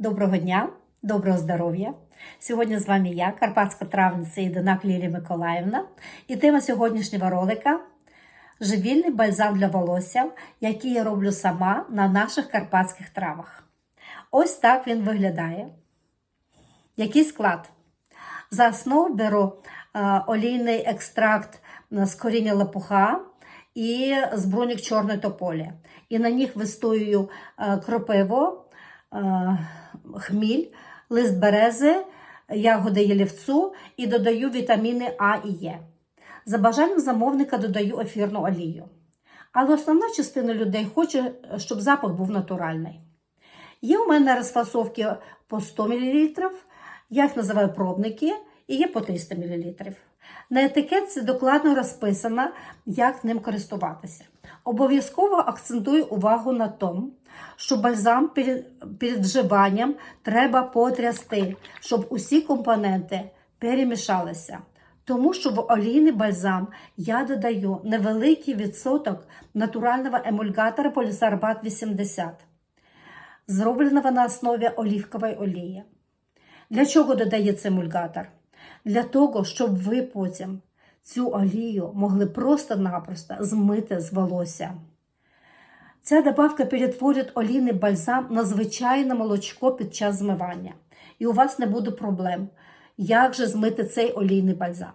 Доброго дня, доброго здоров'я! Сьогодні з вами я, карпатська травниця Єдинак Лілія Миколаївна, і тема сьогоднішнього ролика живільний бальзам для волосся, який я роблю сама на наших карпатських травах. Ось так він виглядає. Який склад? За основу беру е, олійний екстракт з коріння лопуха і з брунік чорної тополі. І на них вистоюю е, кропиво, е, хміль, лист берези, ягоди ялівцу і додаю вітаміни А і Е. За бажанням замовника додаю ефірну олію. Але основна частина людей хоче, щоб запах був натуральний. Є у мене розфасовки по 100 мл, я їх називаю пробники, і є по 300 мл. На етикетці докладно розписано, як ним користуватися. Обов'язково акцентую увагу на тому, що бальзам перед, вживанням треба потрясти, щоб усі компоненти перемішалися. Тому що в олійний бальзам я додаю невеликий відсоток натурального емульгатора полісарбат 80, зробленого на основі олівкової олії. Для чого додається емульгатор? Для того, щоб ви потім цю олію могли просто-напросто змити з волосся. Ця добавка перетворить олійний бальзам на звичайне молочко під час змивання. І у вас не буде проблем, як же змити цей олійний бальзам.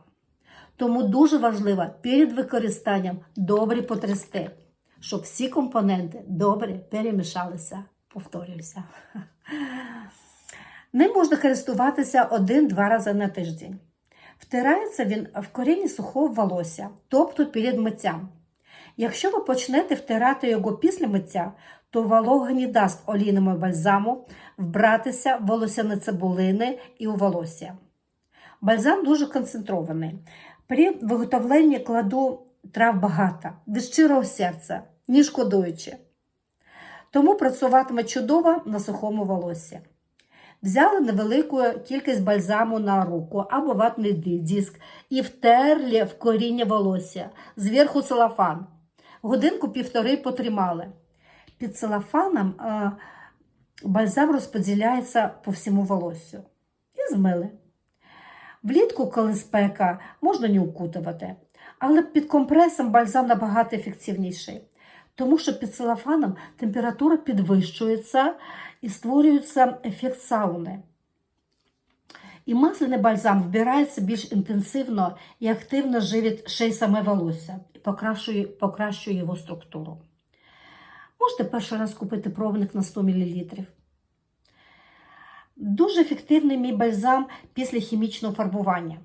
Тому дуже важливо перед використанням добре потрясти, щоб всі компоненти добре перемішалися. Повторююся. Ним можна користуватися один-два рази на тиждень. Втирається він в корінні сухого волосся, тобто перед миттям. Якщо ви почнете втирати його після миття, то волога не дасть олійному бальзаму вбратися в волосяні цибулини і у волосся. Бальзам дуже концентрований. При виготовленні кладу трав багато, від щирого серця, не шкодуючи. Тому працюватиме чудово на сухому волосі. Взяли невелику кількість бальзаму на руку або ватний диск і втерли в коріння волосся, зверху целофан. Годинку півтори потримали. Під целофаном а, бальзам розподіляється по всьому волоссю. І змили. Влітку, коли спека, можна не укутувати, але під компресом бальзам набагато ефективніший, тому що під целофаном температура підвищується і створюється ефект сауни. І масляний бальзам вбирається більш інтенсивно і активно живить ще й саме волосся і покращує, покращує його структуру. Можете перший раз купити пробник на 100 мл. Дуже ефективний мій бальзам після хімічного фарбування,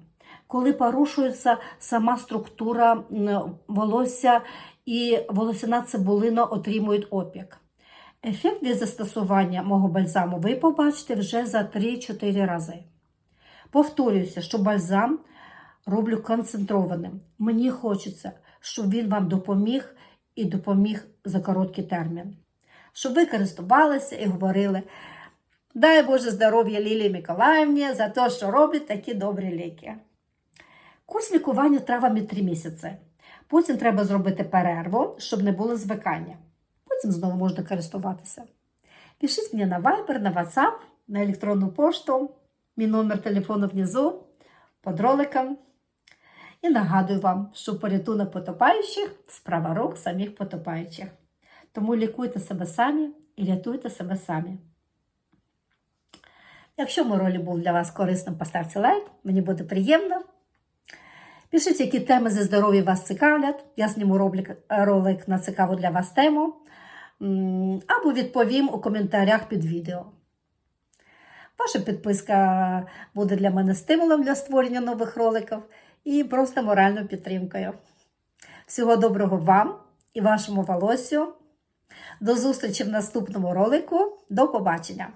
коли порушується сама структура волосся і волосяна цибулина отримують опік. Ефект від застосування мого бальзаму ви побачите вже за 3-4 рази. Повторююся, що бальзам роблю концентрованим. Мені хочеться, щоб він вам допоміг і допоміг за короткий термін. Щоб ви користувалися і говорили. Дай Боже здоров'я Лілії Миколаївні за те, що робить такі добрі ліки. Курс лікування травами 3 місяці. Потім треба зробити перерву, щоб не було звикання. Потім знову можна користуватися. Пишіть мені на Viber, на WhatsApp, на електронну пошту, мій номер телефону внизу, під роликом. І нагадую вам, що порятунок потопаючих справа рук самих потопаючих. Тому лікуйте себе самі і рятуйте себе самі. Якщо мій ролик був для вас корисним, поставте лайк, мені буде приємно. Пишіть, які теми зі здоров'я вас цікавлять. Я зніму ролик на цікаву для вас тему. Або відповім у коментарях під відео. Ваша підписка буде для мене стимулом для створення нових роликів і просто моральною підтримкою. Всього доброго вам і вашому волосю. До зустрічі в наступному ролику. До побачення!